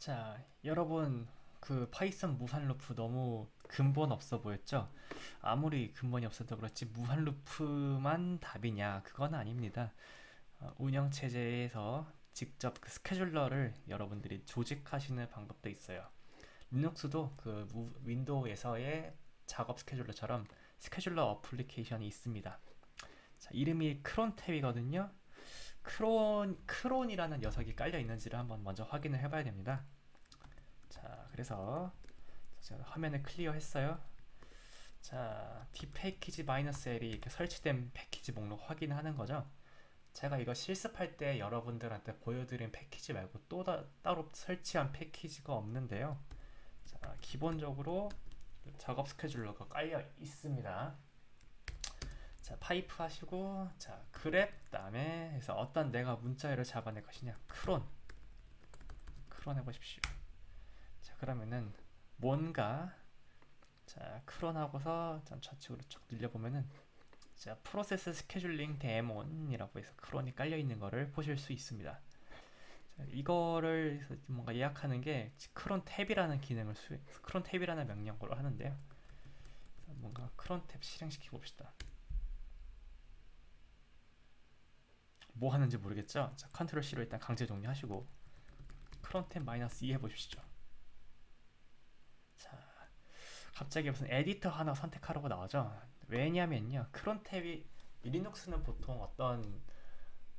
자, 여러분, 그 파이썬 무한 루프 너무 근본 없어 보였죠? 아무리 근본이 없어도 그렇지 무한 루프만 답이냐? 그건 아닙니다. 어, 운영 체제에서 직접 그 스케줄러를 여러분들이 조직하시는 방법도 있어요. 리눅스도 그 무- 윈도우에서의 작업 스케줄러처럼 스케줄러 어플리케이션이 있습니다. 자, 이름이 크론탭이거든요. 크론 크론이라는 녀석이 깔려 있는지를 한번 먼저 확인을 해봐야 됩니다. 자, 그래서 제가 화면을 클리어 했어요. 자, D 패키지 마이너스 L이 이렇게 설치된 패키지 목록 확인하는 거죠. 제가 이거 실습할 때 여러분들한테 보여드린 패키지 말고 또 다, 따로 설치한 패키지가 없는데요. 자, 기본적으로 작업 스케줄러가 깔려 있습니다. 자, 파이프 하시고, 자, 그랩, 다음에 해서 어떤 내가 문자열을 잡아낼 것이냐. 크론. 크론 해 보십시오. 자, 그러면은 뭔가, 자, 크론 하고서 좀 좌측으로 쭉 늘려 보면은, 자, 프로세스 스케줄링 데몬이라고 해서 크론이 깔려 있는 거를 보실 수 있습니다. 자, 이거를 뭔가 예약하는 게 크론 탭이라는 기능을 수, 크론 탭이라는 명령어로 하는데요. 자, 뭔가 크론 탭 실행시켜 봅시다. 뭐 하는지 모르겠죠? 자, 컨트롤 C로 일단 강제 정리하시고 크론 탭 마이너스 2 해보십시오. 자, 갑자기 무슨 에디터 하나 선택하라고 나오죠? 왜냐면요, 크론 탭이 리눅스는 보통 어떤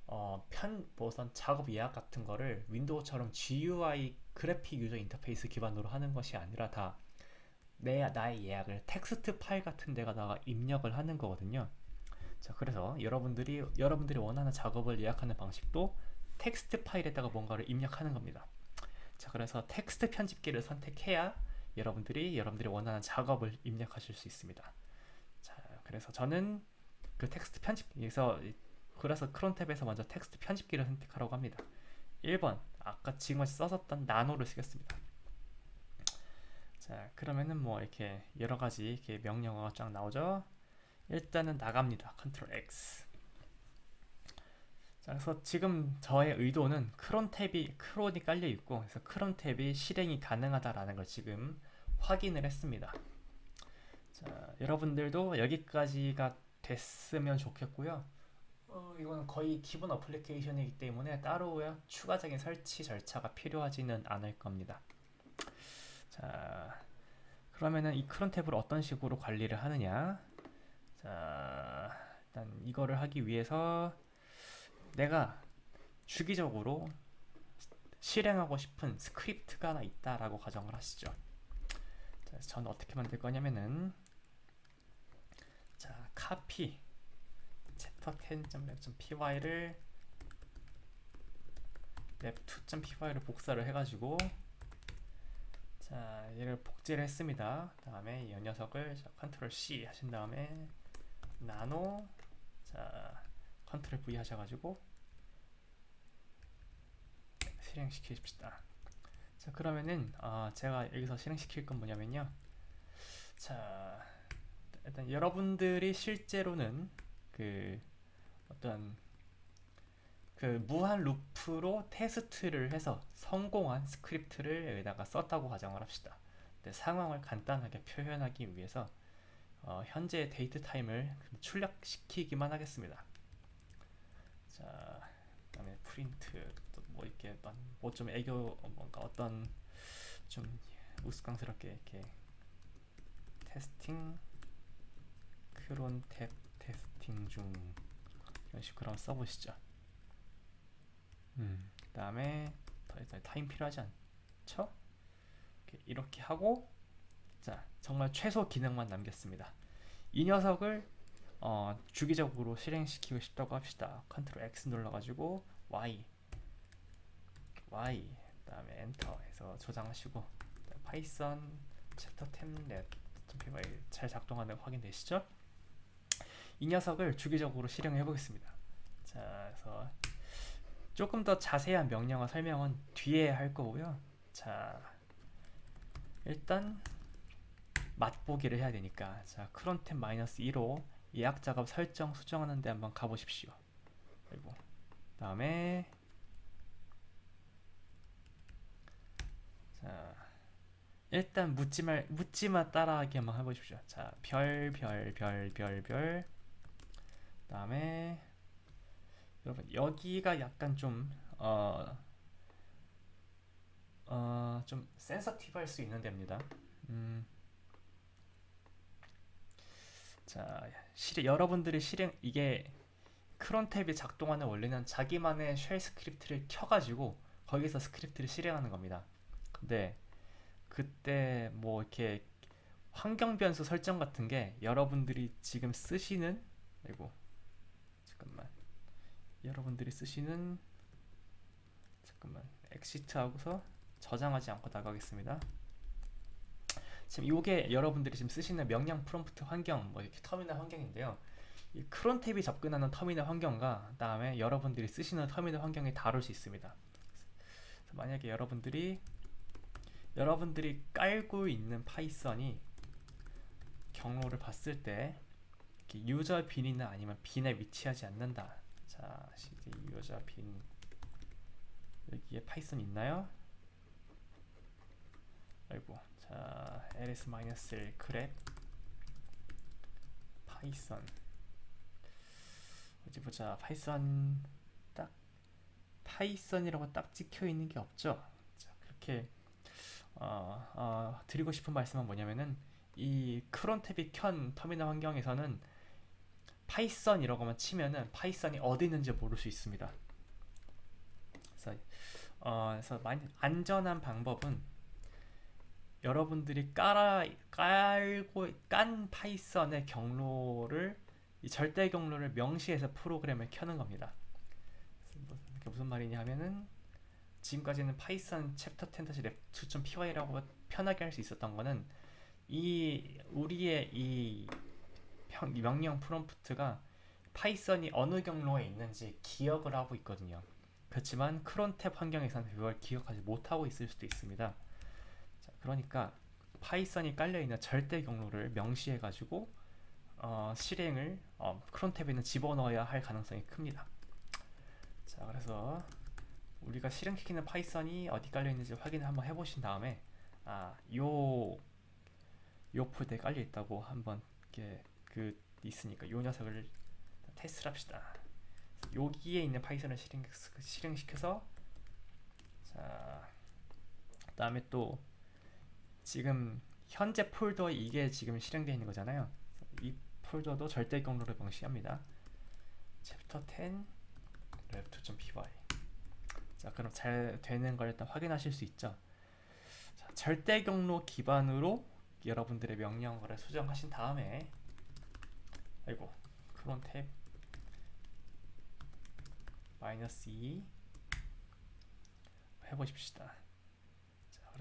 어, 편, 뭐 우선 작업 예약 같은 거를 윈도우처럼 GUI 그래픽 유저 인터페이스 기반으로 하는 것이 아니라 다 내, 나의 예약을 텍스트 파일 같은 데가다가 입력을 하는 거거든요. 자, 그래서 여러분들이 여러분들이 원하는 작업을 예약하는 방식도 텍스트 파일에다가 뭔가를 입력하는 겁니다. 자, 그래서 텍스트 편집기를 선택해야 여러분들이 여러분들이 원하는 작업을 입력하실 수 있습니다. 자, 그래서 저는 그 텍스트 편집기에서 그래서 크론 탭에서 먼저 텍스트 편집기를 선택하라고 합니다. 1번 아까 지금 썼었던 나노를 쓰겠습니다. 자, 그러면은 뭐 이렇게 여러 가지 이렇게 명령어가 쫙 나오죠. 일단은 나갑니다. 컨트롤 X. 자, 그래서 지금 저의 의도는 크론 탭이 크론이 깔려 있고, 그래서 크론 탭이 실행이 가능하다라는 걸 지금 확인을 했습니다. 자, 여러분들도 여기까지가 됐으면 좋겠고요. 어, 이거는 거의 기본 어플리케이션이기 때문에 따로 추가적인 설치 절차가 필요하지는 않을 겁니다. 자, 그러면은 이 크론 탭을 어떤 식으로 관리를 하느냐? 자, 일단 이거를 하기 위해서 내가 주기적으로 실행하고 싶은 스크립트가 하나 있다라고 가정을 하시죠. 자, 저는 어떻게 만들 거냐면은 자, copy chapter 10.lab.py를 lab2.py를 복사를 해가지고 자, 얘를 복제를 했습니다. 다음에 이 녀석을 자, 컨트롤 C 하신 다음에 나노 자 컨트롤 V 하셔가지고 실행시키십시다. 자 그러면은 어, 제가 여기서 실행시킬 건 뭐냐면요. 자 일단 여러분들이 실제로는 그 어떤 그 무한 루프로 테스트를 해서 성공한 스크립트를 여기다가 썼다고 가정을 합시다. 근데 상황을 간단하게 표현하기 위해서 어, 현재 데이트 타임을 출력시키기만 하겠습니다. 자, 그다음에 프린트 또 뭐 이렇게 뭐 좀 애교 뭔가 어떤 좀 우스꽝스럽게 이렇게 테스팅 크론 탭 테스팅 중 이런 식으로 한번 써보시죠. 음, 그다음에 더 일단 타임 필요하지 않죠? 이렇게 하고 자 정말 최소 기능만 남겼습니다. 이 녀석을 어, 주기적으로 실행시키고 싶다고 합시다. 컨트롤 X 눌러가지고 Y Y 그다음에 엔터 해서 저장하시고 파이썬 챕터 템넷 잘 작동하는 거 확인되시죠? 이 녀석을 주기적으로 실행해 보겠습니다. 자, 그래서 조금 더 자세한 명령어 설명은 뒤에 할 거고요. 자, 일단 맛보기를 해야 되니까 자 크론템 마이너스 2로 예약 작업 설정 수정하는데 한번 가보십시오. 그리고 다음에 일단 묻지 말 묻지마 따라하기 한번 해보십시오. 자, 별, 별, 별, 별, 별. 그다음에 여러분 여기가 약간 좀 어, 어, 좀 센서티브할 수 있는 데입니다. 음, 자, 실행 여러분들이 실행 이게 크론 탭이 작동하는 원리는 자기만의 쉘 스크립트를 켜가지고 거기서 스크립트를 실행하는 겁니다. 근데 그때 뭐 이렇게 환경 변수 설정 같은 게 여러분들이 지금 쓰시는 아이고 잠깐만 여러분들이 쓰시는 잠깐만 엑시트 하고서 저장하지 않고 나가겠습니다. 지금 이게 여러분들이 지금 쓰시는 명령 프롬프트 환경 뭐 이렇게 터미널 환경인데요. 이 크론 탭이 접근하는 터미널 환경과 그다음에 여러분들이 쓰시는 터미널 환경이 다를 수 있습니다. 만약에 여러분들이 여러분들이 깔고 있는 파이썬이 경로를 봤을 때 유저 빈이나 아니면 빈에 위치하지 않는다. 자, 유저 빈 여기에 파이썬 있나요? 아이고, 자 ls-1 그랩 파이썬 어디 보자 파이썬 딱 파이썬이라고 딱 찍혀 있는 게 없죠. 자, 그렇게 어, 어, 드리고 싶은 말씀은 뭐냐면은 이 크론 탭이 켠 터미널 환경에서는 파이썬이라고만 치면은 파이썬이 어디 있는지 모를 수 있습니다. 그래서 어, 그래서 많이 안전한 방법은 여러분들이 깔아 깔고 깐 파이썬의 경로를 이 절대 경로를 명시해서 프로그램을 켜는 겁니다. 무슨 말이냐 하면은 지금까지는 파이썬 챕터 10-2.py라고 편하게 할 수 있었던 거는 이 우리의 이 명령 프롬프트가 파이썬이 어느 경로에 있는지 기억을 하고 있거든요. 그렇지만 크론탭 환경에서는 그걸 기억하지 못하고 있을 수도 있습니다. 자, 그러니까 파이썬이 깔려 있는 절대 경로를 명시해 가지고 어, 실행을 어, 크론탭에는 집어넣어야 할 가능성이 큽니다. 자, 그래서 우리가 실행시키는 파이썬이 어디 깔려 있는지 확인을 한번 해보신 다음에 아, 요, 요 폴더에 깔려 있다고 한번 이렇게 그 있으니까 요 녀석을 테스트를 합시다. 여기에 있는 파이썬을 실행, 실행시켜서 자, 그 다음에 또 지금 현재 폴더에 이게 지금 실행되어 있는 거잖아요. 이 폴더도 절대 경로를 명시합니다. 챕터 10 left.py 자 그럼 잘 되는 걸 일단 확인하실 수 있죠. 자, 절대 경로 기반으로 여러분들의 명령어를 수정하신 다음에 아이고 크론 탭 마이너스 2 해보십시다.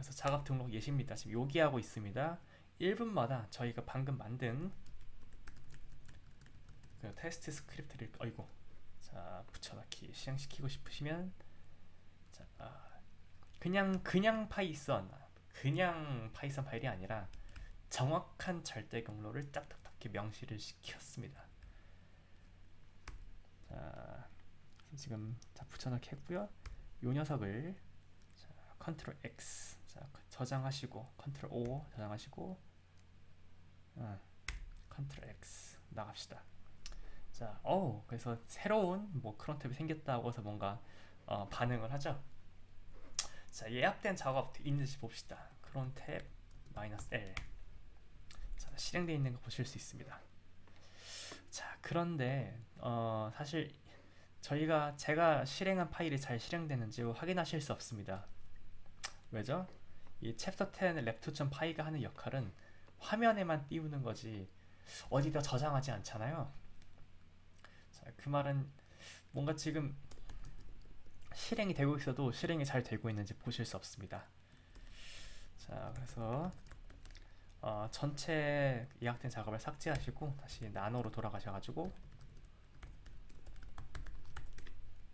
자, 그래서 작업 등록 예시입니다. 지금 요기하고 있습니다. 1분마다 저희가 방금 만든 그 테스트 스크립트를 어이고 자 붙여넣기 실행시키고 싶으시면 자 아, 그냥 그냥 파이썬 그냥 파이썬 파일이 아니라 정확한 절대 경로를 딱딱딱 명시를 시켰습니다. 자 지금 자 붙여넣기 했고요. 요 녀석을 자 컨트롤 X 자 저장하시고 컨트롤 O 저장하시고 어, 컨트롤 X 나갑시다. 자, 어 그래서 새로운 뭐 크론 탭이 생겼다고 해서 뭔가 어, 반응을 하죠. 자, 예약된 작업 있는지 봅시다. 크론 탭 마이너스 L. 자, 실행되어 있는 거 보실 수 있습니다. 자, 그런데 어, 사실 저희가 제가 실행한 파일이 잘 실행되는지 확인하실 수 없습니다. 왜죠? 이 챕터 10 left.py가 하는 역할은 화면에만 띄우는 거지 어디다 저장하지 않잖아요. 자, 그 말은 뭔가 지금 실행이 되고 있어도 실행이 잘 되고 있는지 보실 수 없습니다. 자, 그래서 어, 전체 예약된 작업을 삭제하시고 다시 나노로 돌아가셔가지고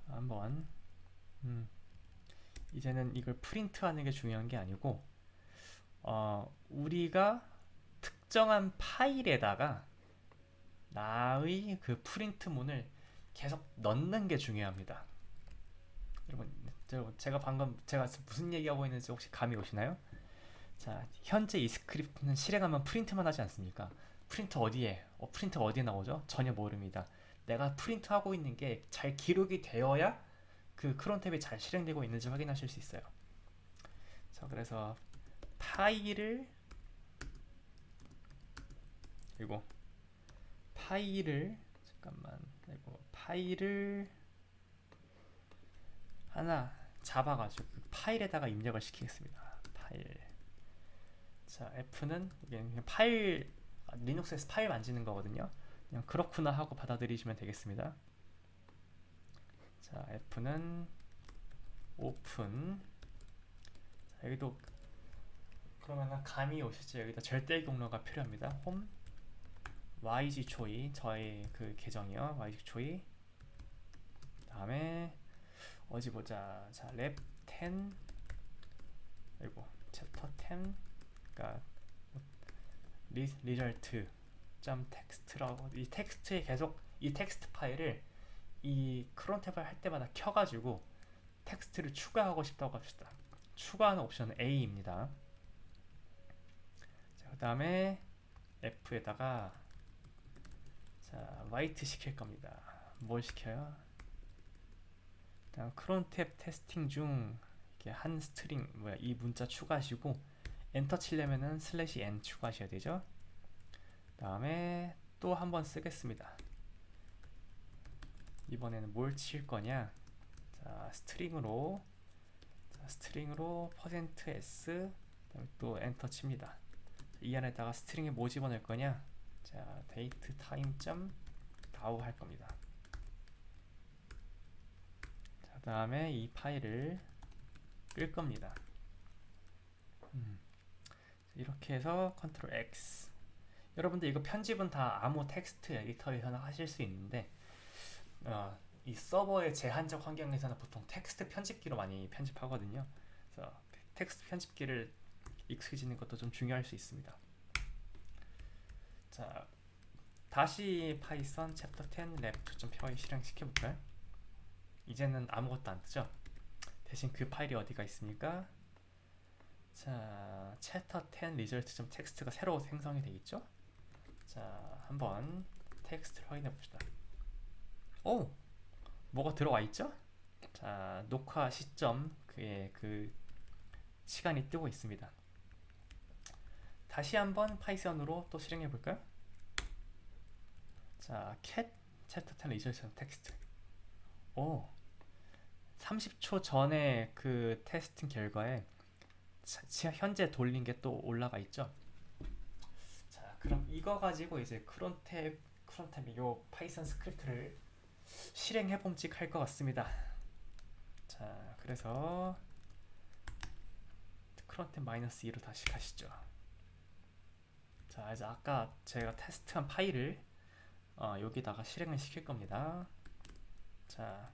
한번 음, 이제는 이걸 프린트하는 게 중요한 게 아니고 어, 우리가 특정한 파일에다가 나의 그 프린트문을 계속 넣는 게 중요합니다. 여러분, 제가 방금 제가 무슨 얘기하고 있는지 혹시 감이 오시나요? 자, 현재 이 스크립트는 실행하면 프린트만 하지 않습니까? 프린트 어디에? 어, 프린트가 어디에 나오죠? 전혀 모릅니다. 내가 프린트 하고 있는 게 잘 기록이 되어야 그 크론 탭이 잘 실행되고 있는지 확인하실 수 있어요. 자, 그래서 파일을 그리고 파일을 잠깐만 그리고 파일을 하나 잡아가지고 그 파일에다가 입력을 시키겠습니다. 파일. 자, F는 이게 그냥 파일 아, 리눅스에서 파일 만지는 거거든요. 그냥 그렇구나 하고 받아들이시면 되겠습니다. 자, F는 오픈. 자, 여기도 그러면은 감이 오시죠. 여기다 절대 경로가 필요합니다. 홈 YG 초이 저의 그 계정이요. YG 초이. 다음에 어디 보자. 자, 랩 10 그리고 챕터 10 그러니까 리, 리절트 점 텍스트라고 이 텍스트에 계속 이 텍스트 파일을 이 크론 탭을 할 때마다 켜가지고 텍스트를 추가하고 싶다고 합시다. 추가하는 옵션은 A입니다. 자, 그 다음에 F에다가 자, 와이트 시킬 겁니다. 뭘 시켜요? 일단 크론 탭 테스팅 중 이렇게 한 스트링 뭐야 이 문자 추가하시고 엔터 치려면은 슬래시 n 추가하셔야 되죠. 다음에 또 한 번 쓰겠습니다. 이번에는 뭘 칠 거냐? 자, 스트링으로 자, 스트링으로 %s 그다음에 또 엔터 칩니다. 이 안에다가 스트링에 뭐 집어넣을 거냐? 자, 데이트 타임 점 다우 할 겁니다. 자, 다음에 이 파일을 끌 겁니다. 음. 이렇게 해서 컨트롤 X 여러분들 이거 편집은 다 아무 텍스트 에디터에서나 하실 수 있는데 어, 이 서버의 제한적 환경에서는 보통 텍스트 편집기로 많이 편집하거든요. 그래서 텍스트 편집기를 익숙해지는 것도 좀 중요할 수 있습니다. 자, 다시 파이썬 챕터 10 랩 2.py 실행시켜 볼까요? 이제는 아무것도 안 뜨죠. 대신 그 파일이 어디가 있습니까? 자, 챕터 10 리절트 텍스트가 새로 생성이 되어 있죠? 자, 한번 텍스트를 확인해 봅시다. 오! 뭐가 들어와 있죠? 자, 녹화 시점 그의 그 시간이 뜨고 있습니다. 다시 한번 파이썬으로 또 실행해 볼까요? 자, cat 챕터 10 리절트 텍스트. 오. 30초 전에 그 테스팅 결과에 자, 현재 돌린 게 또 올라가 있죠. 자, 그럼 이거 가지고 이제 크론탭 크론탭이 요 파이썬 스크립트를 실행해 봄직 할 것 같습니다. 자, 그래서 크론탭 마이너스 2로 다시 가시죠. 자, 이제 아까 제가 테스트한 파일을 어, 여기다가 실행을 시킬 겁니다. 자,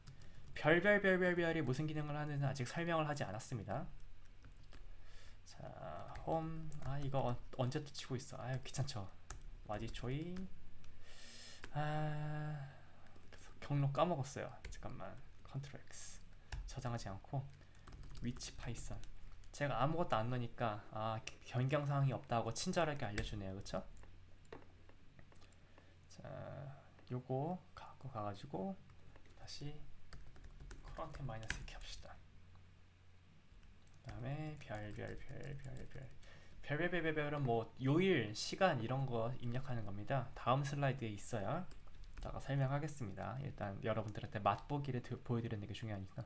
별별별별별이 무슨 기능을 하는지는 아직 설명을 하지 않았습니다. 자, 홈. 아, 이거 어, 언제 또 치고 있어? 아유, 귀찮죠. 와지 초이. 아, 경로 까먹었어요. 잠깐만. 컨트롤 X. 저장하지 않고 위치 파이썬. 제가 아무것도 안 넣으니까 아, 변경 사항이 없다고 친절하게 알려주네요. 그쵸? 자, 요거 갖고 가가지고 다시 크런트 마이너스 이렇게 합시다. 그 다음에 별별별별별 별별별별은 뭐 요일, 시간 이런 거 입력하는 겁니다. 다음 슬라이드에 있어 야 다가 설명하겠습니다. 일단 여러분들한테 맛보기를 드- 보여드리는 게 중요하니까.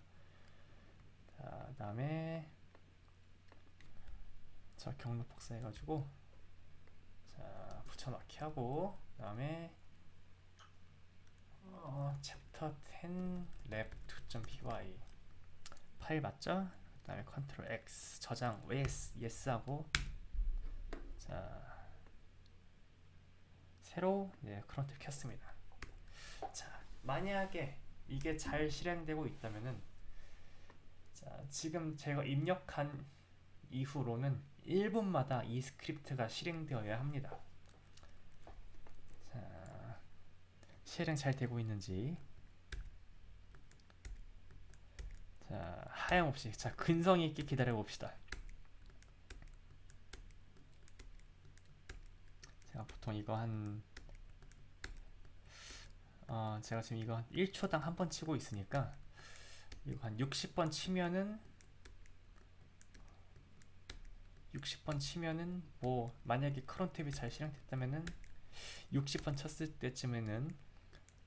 자, 그다음에 저 경로 복사해가지고 자 붙여넣기 하고 그다음에 어, 챕터 10랩 2.py 파일 맞죠? 그 다음에 컨트롤 X 저장 yes yes 하고 자 새로 네, 크론트를 켰습니다. 자 만약에 이게 잘 실행되고 있다면은 자 지금 제가 입력한 이후로는 1분마다 이 스크립트가 실행되어야 합니다. 자 실행 잘 되고 있는지 자 하염없이 자 근성이 있게 기다려 봅시다. 제가 보통 이거 한 어, 제가 지금 이거 한 1초당 한 번 치고 있으니까 이거 한 60번 치면은 60번 치면은 뭐 만약에 크론 탭이 잘 실행됐다면은 60번 쳤을 때쯤에는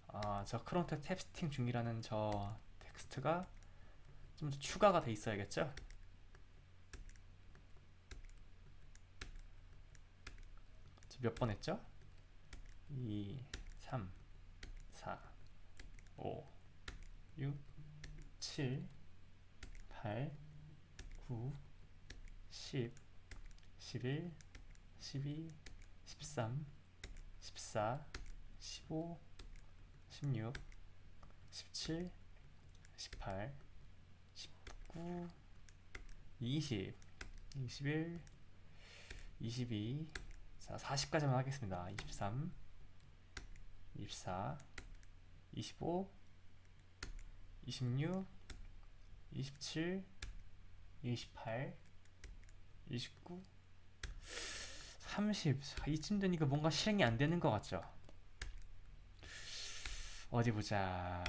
아, 저 크론 탭 탭스팅 중이라는 저 텍스트가 좀더 추가가 돼 있어야겠죠? 몇 번 했죠? 2, 3, 4, 5, 6, 7, 8, 9, 10, 11, 12, 13, 14, 15, 16, 17, 18, 19, 20, 21, 22, 자, 40까지만 하겠습니다. 23, 24, 25, 26, 27, 28, 29, 30. 자, 이쯤 되니까 뭔가 실행이 안 되는 것 같죠? 어디 보자.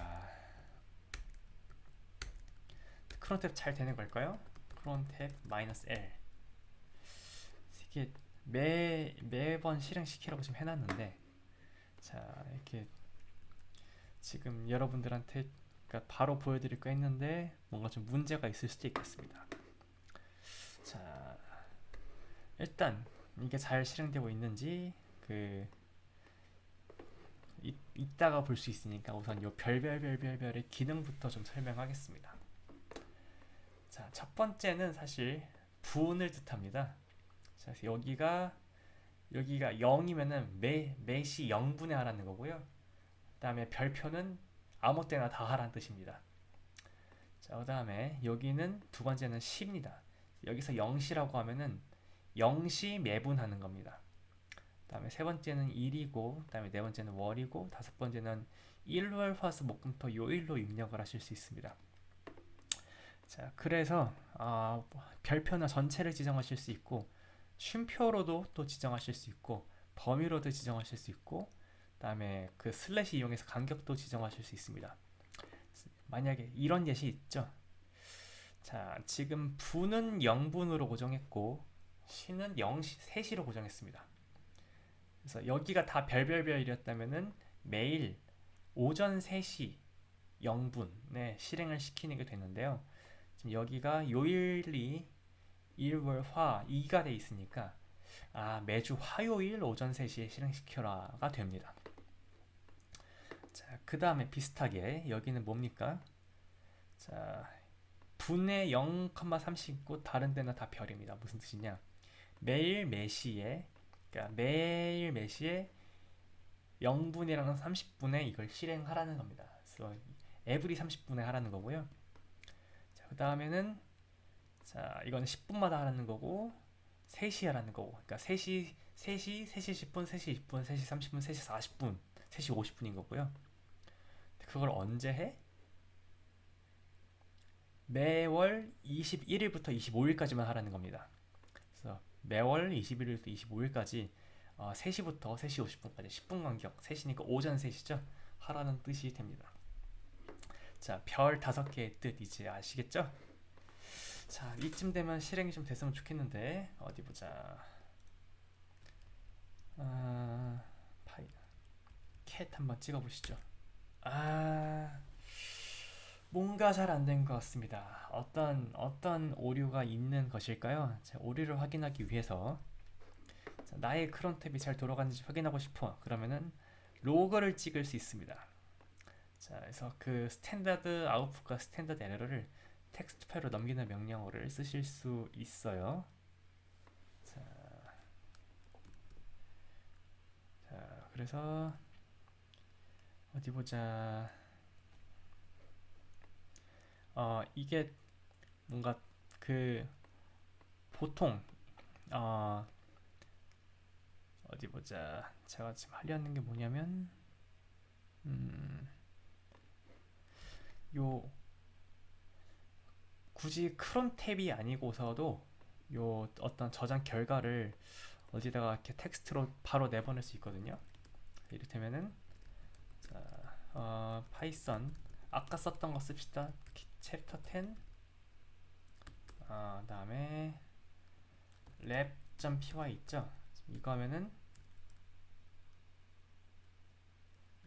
크론 탭 잘 되는 걸까요? 크론 탭 마이너스 L. 이게 매 매번 실행시키라고 지금 해놨는데 자 이렇게 지금 여러분들한테 그러니까 바로 보여드릴까 했는데 뭔가 좀 문제가 있을 수도 있겠습니다. 자 일단 이게 잘 실행되고 있는지 그 이, 이따가 볼 수 있으니까 우선 요 별별별별별의 기능부터 좀 설명하겠습니다. 자 첫 번째는 사실 분을 뜻합니다. 자, 여기가 여기가 0이면은 매 매시 0분의 하라는 거고요. 그다음에 별표는 아무 때나 다 하라는 뜻입니다. 자, 그 다음에 여기는 두 번째는 시입니다. 여기서 0시라고 하면은 0시 매분하는 겁니다. 그다음에 세 번째는 일이고, 그다음에 네 번째는 월이고, 다섯 번째는 일월 화수 목금토 요일로 입력을 하실 수 있습니다. 자, 그래서 아, 별표나 전체를 지정하실 수 있고 쉼표로도 또 지정하실 수 있고 범위로도 지정하실 수 있고 그 다음에 그 슬래시 이용해서 간격도 지정하실 수 있습니다. 만약에 이런 예시 있죠. 자, 지금 분은 0분으로 고정했고 시는 0시 3시로 고정했습니다. 그래서 여기가 다 별별별이었다면은 매일 오전 3시 0분에 실행을 시키는 게 되는데요. 지금 여기가 요일이 일월화 2가 돼 있으니까 아 매주 화요일 오전 3시에 실행시켜라가 됩니다. 자, 그 다음에 비슷하게 여기는 뭡니까? 자, 분의 0,30 있고 다른 데는 다 별입니다. 무슨 뜻이냐? 매일 매시에 그러니까 매일 매시에 0분이랑 30분에 이걸 실행하라는 겁니다. 그래서 에브리 30분에 하라는 거고요. 자, 그 다음에는 자, 이거는 10분마다 하라는 거고 3시 하라는 거고. 그러니까 3시 3시, 3시 10분, 3시 20분, 3시 30분, 3시 40분, 3시 50분인 거고요. 그걸 언제 해? 매월 21일부터 25일까지만 하라는 겁니다. 그래서 매월 21일부터 25일까지 어, 3시부터 3시 50분까지 10분 간격, 3시니까 오전 3시죠? 하라는 뜻이 됩니다. 자, 별 다섯 개의 뜻 이제 아시겠죠? 자, 이쯤 되면 실행이 좀 됐으면 좋겠는데 어디 보자. 아, 파이 캣 한번 찍어 보시죠. 아, 뭔가 잘 안 된 것 같습니다. 어떤 어떤 오류가 있는 것일까요? 자, 오류를 확인하기 위해서 자, 나의 크론 탭이 잘 돌아가는지 확인하고 싶어. 그러면은 로그를 찍을 수 있습니다. 자, 그래서 그 스탠다드 아웃풋과 스탠다드 에러를 텍스트 파일로 넘기는 명령어를 쓰실 수 있어요. 자, 자 그래서 어디 보자. 어, 이게 뭔가 그 보통 어, 어디 보자. 제가 지금 하려는 게 뭐냐면 음, 요 굳이 크롬 탭이 아니고서도 요 어떤 저장 결과를 어디다가 이렇게 텍스트로 바로 내보낼 수 있거든요. 이를테면은 자, 어, 파이썬 아까 썼던 거 씁시다. 챕터 10 아, 그다음에 lab.py 있죠? 이거 하면은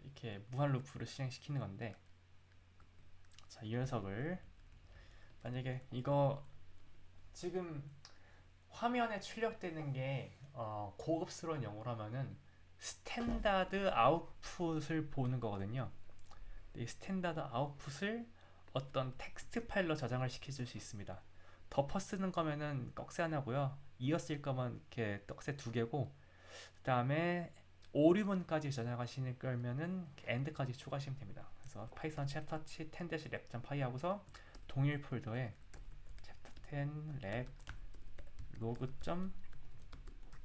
이렇게 무한 루프를 실행시키는 건데 자, 이 녀석을 만약에 이거 지금 화면에 출력되는 게 어, 고급스러운 영어로 하면은 스탠다드 아웃풋을 보는 거거든요. 이 스탠다드 아웃풋을 어떤 텍스트 파일로 저장을 시켜줄 수 있습니다. 덮어 쓰는 거면은 떡세 하나고요. 쓸 거면 이렇게 떡세 두 개고, 그 다음에 오류문까지 저장하시는 거면은 end까지 추가하시면 됩니다. 그래서 파이썬 챕터 10-lab.py 하고서 동일 폴더에 챕터 10 lab 로그 점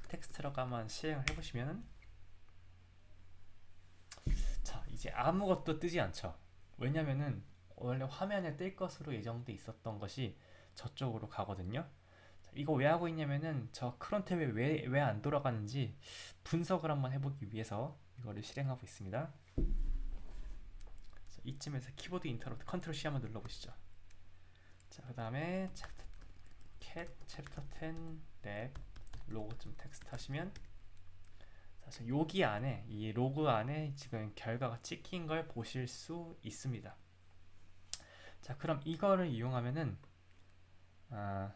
텍스트라고 한번 실행을 해보시면은 자 이제 아무것도 뜨지 않죠. 왜냐면은 원래 화면에 뜰 것으로 예정돼 있었던 것이 저쪽으로 가거든요. 자, 이거 왜 하고 있냐면은 저 크론 탭에 왜왜 안 돌아가는지 분석을 한번 해보기 위해서 이거를 실행하고 있습니다. 자, 이쯤에서 키보드 인터럽트 컨트롤 C 한번 눌러보시죠. 자, 그 다음에 챕터 cat 챕터 10랩 로고 좀 텍스트 하시면 사실 여기 안에 이 로그 안에 지금 결과가 찍힌 걸 보실 수 있습니다. 자, 그럼 이거를 이용하면은 아,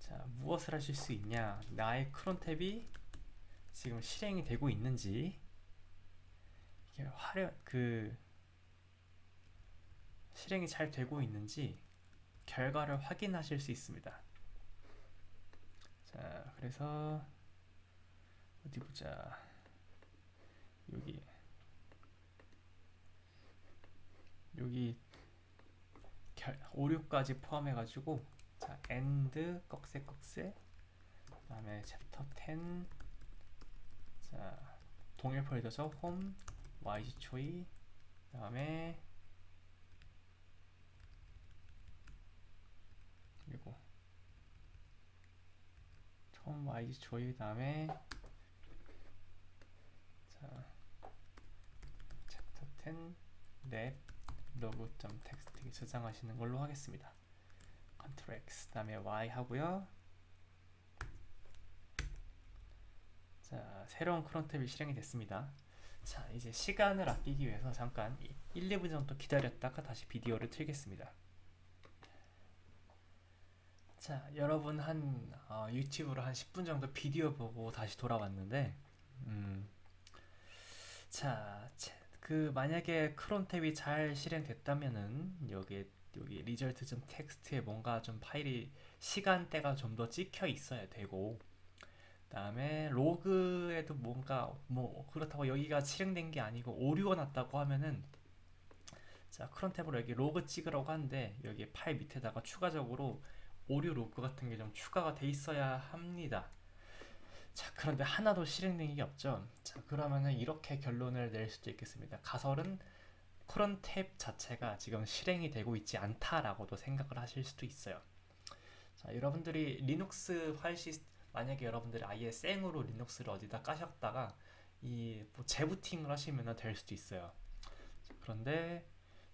자, 무엇을 하실 수 있냐? 나의 크론 탭이 지금 실행이 되고 있는지 이게 화려 그 실행이 잘 되고 있는지 결과를 확인하실 수 있습니다. 자, 그래서 어디 보자. 여기 여기 결, 오류까지 포함해 가지고 자, end 꺽쇠 꺽쇠 그다음에 챕터 10 자, 동일 폴더죠. 홈 yg 초이 그다음에 그리고 홈 yg 초이 그다음에 자, 챕터 10랩 로그.txt 저장하시는 걸로 하겠습니다. 컨트롤 X 그다음에 Y 하고요. 자, 새로운 크론 탭이 실행이 됐습니다. 자, 이제 시간을 아끼기 위해서 잠깐 1, 2분 정도 기다렸다가 다시 비디오를 틀겠습니다. 자, 여러분 한 어, 유튜브로 한 10분 정도 비디오 보고 다시 돌아왔는데, 음, 자, 제- 그 만약에 크론 탭이 잘 실행됐다면은 여기 여기 리절트 좀 텍스트에 뭔가 좀 파일이 시간대가 좀 더 찍혀 있어야 되고 그다음에 로그에도 뭔가 뭐 그렇다고 여기가 실행된 게 아니고 오류가 났다고 하면은 자 크론 탭으로 여기 로그 찍으라고 하는데 여기 파일 밑에다가 추가적으로 오류 로그 같은 게 좀 추가가 돼 있어야 합니다. 자, 그런데 하나도 실행된 게 없죠. 자, 그러면은 이렇게 결론을 낼 수도 있겠습니다. 가설은 크론 탭 자체가 지금 실행이 되고 있지 않다라고도 생각을 하실 수도 있어요. 자, 여러분들이 리눅스 파일 시스 만약에 여러분들이 아예 생으로 리눅스를 어디다 까셨다가 이 뭐 재부팅을 하시면 될 수도 있어요. 자, 그런데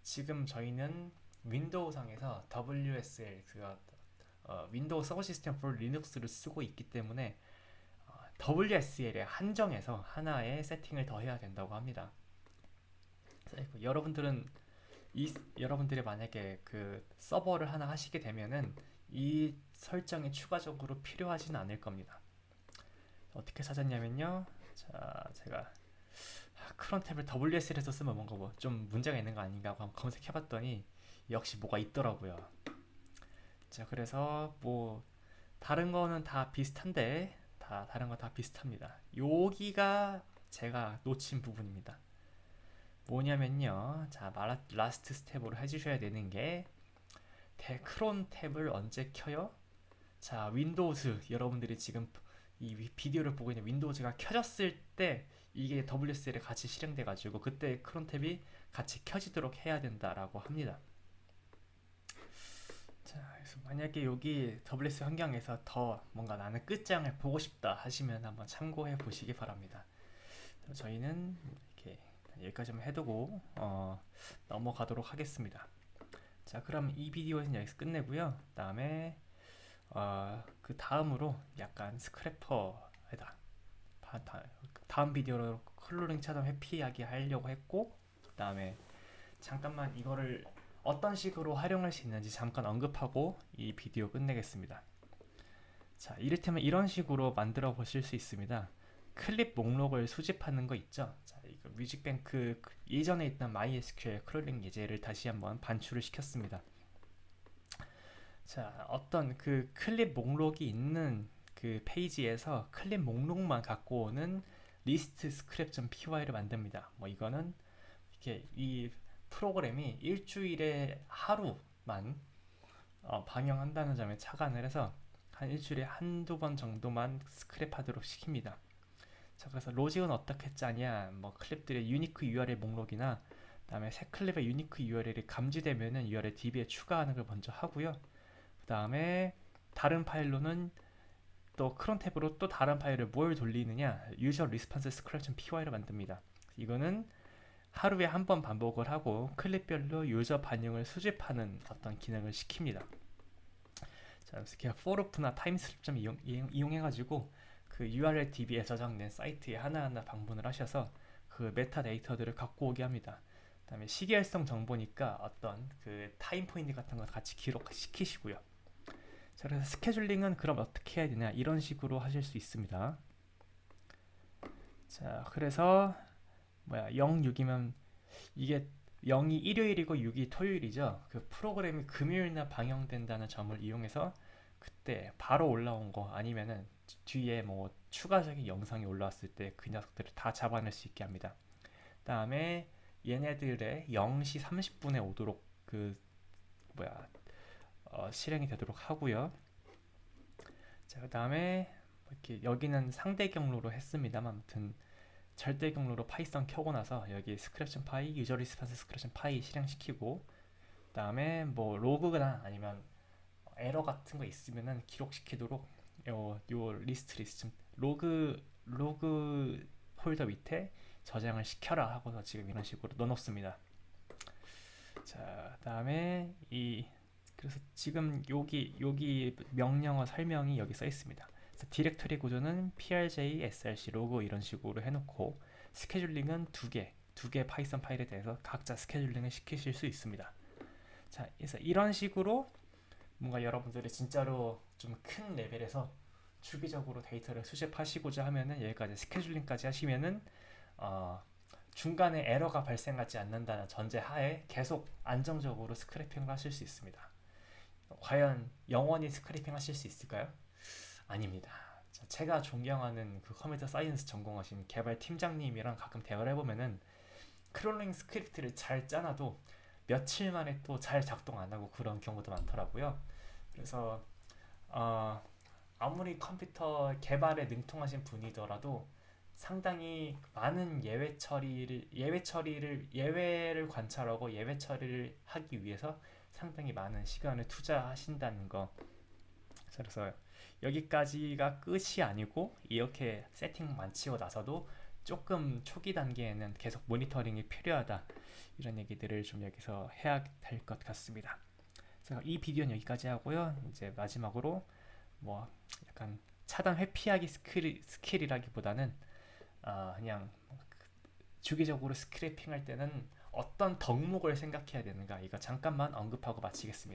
지금 저희는 윈도우 상에서 WSL 그가 어, 윈도우 서버 시스템 for 리눅스를 쓰고 있기 때문에 WSL에 한정해서 하나의 세팅을 더 해야 된다고 합니다. 그래서 여러분들은 이 여러분들이 만약에 그 서버를 하나 하시게 되면은 이 설정이 추가적으로 필요하지는 않을 겁니다. 어떻게 찾았냐면요. 자, 제가 아, 크론 탭을 WSL에서 쓰면 뭔가 뭐 좀 문제가 있는 거 아닌가 하고 검색해봤더니 역시 뭐가 있더라고요. 자, 그래서 뭐 다른 거는 다 비슷한데 다 다른 거 다 비슷합니다. 여기가 제가 놓친 부분입니다. 뭐냐면요. 자, 라스트 스텝으로 해주셔야 되는 게 데크론 탭을 언제 켜요? 자, 윈도우즈 여러분들이 지금 이 위- 비디오를 보고 있는 윈도우즈가 켜졌을 때 이게 WSL에 같이 실행돼 가지고 그때 크론 탭이 같이 켜지도록 해야 된다라고 합니다. 만약에 여기 WS 환경에서 더 뭔가 나는 끝장을 보고 싶다 하시면 한번 참고해 보시기 바랍니다. 저희는 이렇게 여기까지만 해두고 어, 넘어가도록 하겠습니다. 자, 그럼 이 비디오는 여기서 끝내고요. 다음에 어, 그 다음으로 약간 스크래퍼에다 다음 비디오로 컬러링 차단 회피하기 하려고 했고 그 다음에 잠깐만 이거를 어떤 식으로 활용할 수 있는지 잠깐 언급하고 이 비디오 끝내겠습니다. 자, 이를테면 이런 식으로 만들어 보실 수 있습니다. 클립 목록을 수집하는 거 있죠? 자, 이거 뮤직뱅크 그 예전에 있던 MySQL 크롤링 예제를 다시 한번 반출을 시켰습니다. 자, 어떤 그 클립 목록이 있는 그 페이지에서 클립 목록만 갖고 오는 리스트 스크랩.py를 만듭니다. 뭐 이거는 이렇게 이 프로그램이 일주일에 하루만 어, 방영한다는 점에 착안을 해서 한 일주일에 한두 번 정도만 스크랩하도록 시킵니다. 자, 그래서 로직은 어떻게 짜냐? 뭐 클립들의 유니크 URL 목록이나 그다음에 새 클립의 유니크 URL이 감지되면은 URL DB에 추가하는 걸 먼저 하고요. 그 다음에 다른 파일로는 또 크론 탭으로 또 다른 파일을 뭘 돌리느냐? 유저 리스폰스 스크랩.py를 만듭니다. 이거는 하루에 한 번 반복을 하고 클립별로 유저 반응을 수집하는 어떤 기능을 시킵니다. 자, 그래서 그냥 forloop나 timestamp 이용, 이용, 이용 해가지고 그 URL DB에 저장된 사이트에 하나하나 방문을 하셔서 그 메타 데이터들을 갖고 오게 합니다. 그 다음에 시계열성 정보니까 어떤 그 타임 포인트 같은 거 같이 기록시키시고요. 자, 그래서 스케줄링은 그럼 어떻게 해야 되냐 이런 식으로 하실 수 있습니다. 자, 그래서 뭐야 0, 6이면 이게 0이 일요일이고 6이 토요일이죠. 그 프로그램이 금요일날 방영된다는 점을 이용해서 그때 바로 올라온 거 아니면은 뒤에 뭐 추가적인 영상이 올라왔을 때 그 녀석들을 다 잡아낼 수 있게 합니다. 다음에 얘네들의 0시 30분에 오도록 그 뭐야 어, 실행이 되도록 하고요. 자, 그다음에 뭐 이렇게 여기는 상대 경로로 했습니다만 아무튼 절대 경로로 파이썬 켜고 나서 여기 스크랩션 파이, 유저 리스폰스 스크랩션 파이 실행시키고 그다음에 뭐 로그나 아니면 에러 같은 거 있으면은 기록시키도록 요, 요 리스트 리스트 로그 로그 폴더 밑에 저장을 시켜라 하고서 지금 이런 식으로 넣어놓습니다. 자, 그다음에 이 그래서 지금 여기 여기 명령어 설명이 여기 써 있습니다. 그래서 디렉토리 구조는 prj, src, 로그 이런 식으로 해놓고 스케줄링은 두 개, 두 개 파이썬 파일에 대해서 각자 스케줄링을 시키실 수 있습니다. 자, 그래서 이런 식으로 뭔가 여러분들이 진짜로 좀 큰 레벨에서 주기적으로 데이터를 수집하시고자 하면은 여기까지 스케줄링까지 하시면은 어, 중간에 에러가 발생하지 않는다는 전제 하에 계속 안정적으로 스크래핑을 하실 수 있습니다. 과연 영원히 스크래핑 하실 수 있을까요? 아닙니다. 자, 제가 존경하는 그 컴퓨터 사이언스 전공하신 개발 팀장님이랑 가끔 대화를 해보면은 크롤링 스크립트를 잘 짜놔도 며칠 만에 또 잘 작동 안 하고 그런 경우도 많더라고요. 그래서 어, 아무리 컴퓨터 개발에 능통하신 분이더라도 상당히 많은 예외 처리를 예외 처리를 예외를 관찰하고 예외 처리를 하기 위해서 상당히 많은 시간을 투자하신다는 거. 그래서 여기까지가 끝이 아니고 이렇게 세팅 마치고 나서도 조금 초기 단계에는 계속 모니터링이 필요하다 이런 얘기들을 좀 여기서 해야 될 것 같습니다. 그래서 이 비디오는 여기까지 하고요. 이제 마지막으로 뭐 약간 차단 회피하기 스킬 스킬이라기보다는 아 그냥 주기적으로 스크래핑 할 때는 어떤 덕목을 생각해야 되는가 이거 잠깐만 언급하고 마치겠습니다.